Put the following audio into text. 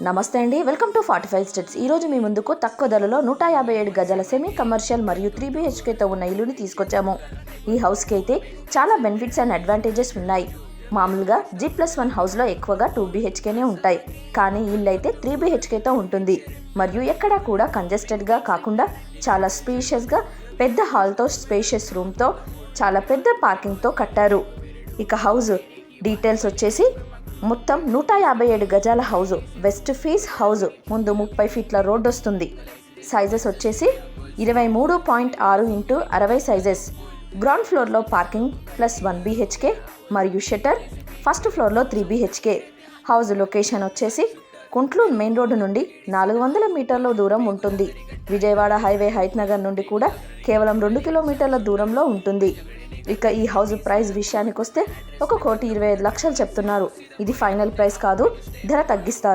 నమస్తే అండి. Welcome to forty five states. ఈరోజు మీ ముందుకు తక్కువ ధరలో నూట యాభై ఏడు గజాల సెమీ కమర్షియల్ మరియు త్రీ బీహెచ్కేతో ఉన్న ఇల్లుని తీసుకొచ్చాము. ఈ హౌస్కి అయితే చాలా బెనిఫిట్స్ అండ్ అడ్వాంటేజెస్ ఉన్నాయి. మామూలుగా జీ ప్లస్ వన్ హౌస్లో ఎక్కువగా టూ బీహెచ్కేనే ఉంటాయి. కానీ ఇల్లు అయితే త్రీ బీహెచ్కేతో ఉంటుంది. మరియు ఎక్కడా కూడా కంజెస్టెడ్గా కాకుండా చాలా స్పీషియస్గా పెద్ద హాల్తో స్పేషియస్ రూమ్తో చాలా పెద్ద పార్కింగ్తో కట్టారు. ఇక హౌస్ డీటెయిల్స్ వచ్చేసి మొత్తం నూట యాభై ఏడు గజాల హౌజు వెస్ట్ ఫేస్ హౌజు ముందు ముప్పై ఫీట్ల రోడ్డు వస్తుంది. సైజెస్ వచ్చేసి ఇరవై మూడు పాయింట్ ఆరు ఇంటూ అరవై సైజెస్. గ్రౌండ్ ఫ్లోర్లో పార్కింగ్ ప్లస్ వన్ బీహెచ్కే మరియు షట్టర్ ఫస్ట్ ఫ్లోర్లో త్రీ బీహెచ్కే. హౌస్ లొకేషన్ వచ్చేసి కుంట్లూర్ మెయిన్ రోడ్డు నుండి నాలుగు వందల మీటర్ల దూరం ఉంటుంది. విజయవాడ హైవే హైత్ నగర్ నుండి కూడా కేవలం రెండు కిలోమీటర్ల దూరంలో ఉంటుంది. ఇక ఈ హౌస్ ప్రైస్ విషయానికి వస్తే ఒక కోటి ఇరవై ఐదు లక్షలు చెప్తున్నారు. ఇది ఫైనల్ ప్రైస్ కాదు ధర తగ్గిస్తారు.